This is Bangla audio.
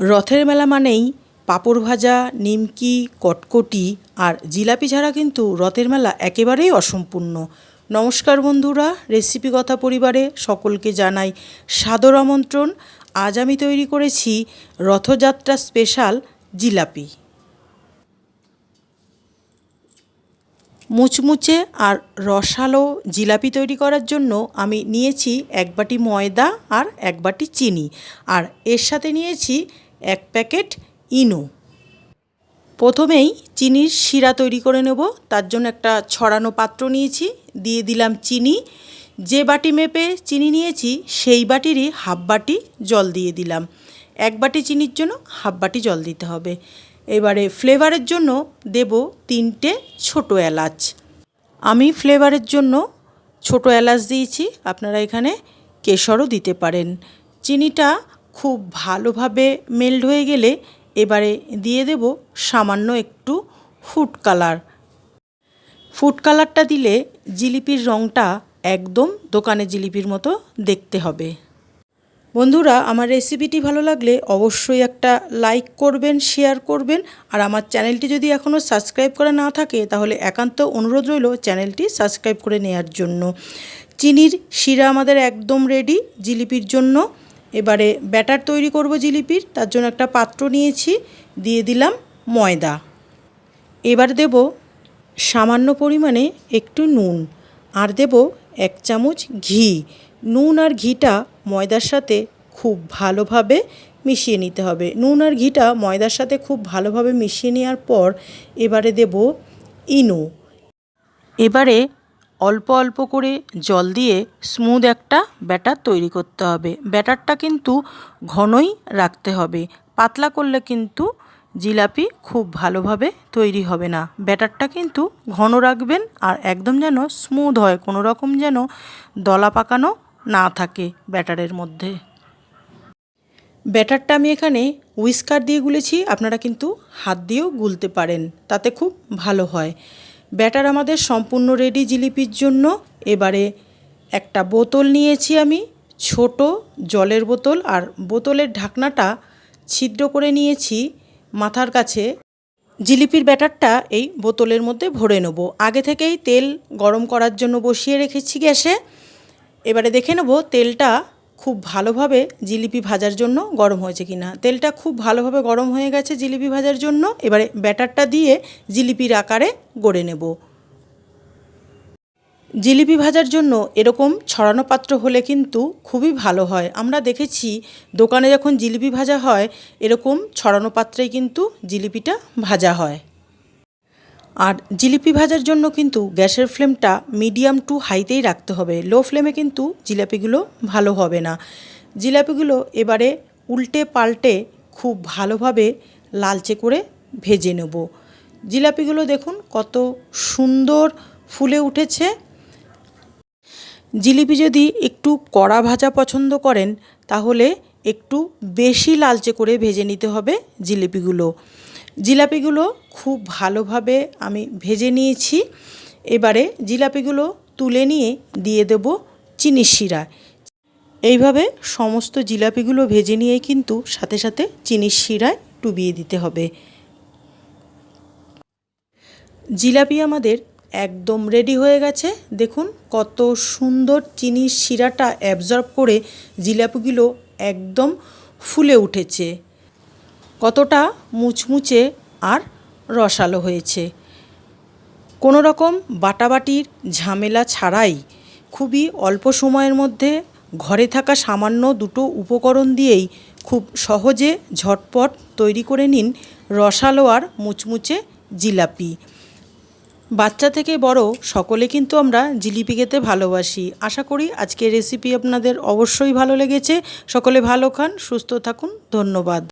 রথের মেলা মানেই পাঁপড় ভাজা, নিমকি, কটকটি আর জিলাপি ছাড়া কিন্তু রথের মেলা একেবারেই অসম্পূর্ণ। নমস্কার বন্ধুরা রেসিপি কথা পরিবারে সকলকে জানাই সাদর আমন্ত্রণ। আজ আমি তৈরি করেছি রথযাত্রা স্পেশাল জিলাপি। মুচমুচে আর রসালো জিলাপি তৈরি করার জন্য আমি নিয়েছি এক বাটি ময়দা আর এক বাটি চিনি। আর এর সাথে নিয়েছি এক প্যাকেট ইনো। প্রথমেই চিনির শিরা তৈরি করে নেব, তার জন্য একটা ছড়ানো পাত্র নিয়েছি, দিয়ে দিলাম চিনি। যে বাটি মেপে চিনি নিয়েছি, সেই বাটিরই হাফ বাটি জল দিয়ে দিলাম। এক বাটি চিনির জন্য হাফ বাটি জল দিতে হবে। এবারে ফ্লেভারের জন্য দেব তিনটে ছোটো এলাচ। আমি ফ্লেভারের জন্য ছোটো এলাচ দিয়েছি, আপনারা এখানে কেশরও দিতে পারেন। চিনিটা খুব ভালোভাবে মেল্ট হয়ে গেলে এবারে দিয়ে দেব সামান্য একটু ফুড কালার। ফুড কালারটা দিলে জিলিপির রঙটা একদম দোকানে জিলিপির মতো দেখতে হবে। বন্ধুরা, আমার রেসিপিটি ভালো লাগলে অবশ্যই একটা লাইক করবেন, শেয়ার করবেন, আর আমার চ্যানেলটি যদি এখনও সাবস্ক্রাইব করা না থাকে, তাহলে একান্ত অনুরোধ রইল চ্যানেলটি সাবস্ক্রাইব করে নেওয়ার জন্য। চিনির শিরা আমাদের একদম রেডি জিলিপির জন্য। এবারে ব্যাটার তৈরি করব জিলিপির, তার জন্য একটা পাত্র নিয়েছি, দিয়ে দিলাম ময়দা। এবার দেব সামান্য পরিমাণে একটু নুন, আর দেব এক চামচ ঘি। নুন আর ঘিটা ময়দার সাথে খুব ভালোভাবে মিশিয়ে নিতে হবে। নুন আর ঘিটা ময়দার সাথে খুব ভালোভাবে মিশিয়ে নেওয়ার পর এবারে দেব ইনো। এবারে অল্প অল্প করে জল দিয়ে স্মুথ একটা ব্যাটার তৈরি করতে হবে। ব্যাটারটা কিন্তু ঘনই রাখতে হবে। পাতলা করলে কিন্তু জিলাপি খুব ভালোভাবে তৈরি হবে না। ব্যাটারটা কিন্তু ঘন রাখবেন আর একদম যেন স্মুথ হয়, কোনো রকম যেন দলা পাকানো না থাকে ব্যাটারের মধ্যে। ব্যাটারটা আমি এখানে উইস্কার দিয়ে গুলেছি, আপনারা কিন্তু হাত দিয়েও গুলতে পারেন, তাতে খুব ভালো হয়। ব্যাটার আমাদের সম্পূর্ণ রেডি জিলিপির জন্য। এবারে একটা বোতল নিয়েছি আমি, ছোট জলের বোতল, আর বোতলের ঢাকনাটা ছিদ্র করে নিয়েছি মাথার কাছে। জিলিপির ব্যাটারটা এই বোতলের মধ্যে ভরে নেব। আগে থেকেই তেল গরম করার জন্য বসিয়ে রেখেছি গ্যাসে। এবারে দেখে নেব তেলটা খুব ভালোভাবে জিলিপি ভাজার জন্য গরম হয়েছে কিনা। তেলটা খুব ভালোভাবে গরম হয়ে গেছে জিলিপি ভাজার জন্য। এবারে ব্যাটারটা দিয়ে জিলিপির আকারে গড়ে নেব। জিলিপি ভাজার জন্য এরকম ছড়ানো পাত্র হলে কিন্তু খুবই ভালো হয়। আমরা দেখেছি দোকানে যখন জিলিপি ভাজা হয়, এরকম ছড়ানো পাত্রেই কিন্তু জিলিপিটা ভাজা হয়। আর জিলিপি ভাজার জন্য কিন্তু গ্যাসের ফ্লেমটা মিডিয়াম টু হাইতেই রাখতে হবে। লো ফ্লেমে কিন্তু জিলাপিগুলো ভালো হবে না। জিলাপিগুলো এবারে উল্টে পাল্টে খুব ভালোভাবে লালচে করে ভেজে নেব। জিলাপিগুলো দেখুন কত সুন্দর ফুলে উঠেছে। জিলিপি যদি একটু কড়া ভাজা পছন্দ করেন, তাহলে একটু বেশি লালচে করে ভেজে নিতে হবে জিলিপিগুলো। জিলাপিগুলো খুব ভালোভাবে আমি ভেজে নিয়েছি। এবারে জিলাপিগুলো তুলে নিয়ে দিয়ে দেব চিনির শিরা এইভাবে সমস্ত জিলাপিগুলো ভেজে নিয়ে কিন্তু সাথে সাথে চিনির শিরায় ডুবিয়ে দিতে হবে। জিলাপি আমাদের একদম রেডি হয়ে গেছে। দেখুন কত সুন্দর চিনির শিরাটা অ্যাবজর্ব করে জিলাপিগুলো একদম ফুলে উঠেছে। কতটা মুচমুচে আর রসালো হয়েছে। কোনো রকম বাটাবাটির ঝামেলা ছাড়াই খুবই অল্প সময়ের মধ্যে ঘরে থাকা সামান্য দুটো উপকরণ দিয়েই খুব সহজে ঝটপট তৈরি করে নিন রসালো আর মুচমুচে জিলাপি। বাচ্চা থেকে বড় সকলে কিন্তু আমরা জিলিপি খেতে ভালোবাসি। আশা করি আজকের রেসিপি আপনাদের অবশ্যই ভালো লেগেছে। সকলে ভালো খান, সুস্থ থাকুন, ধন্যবাদ।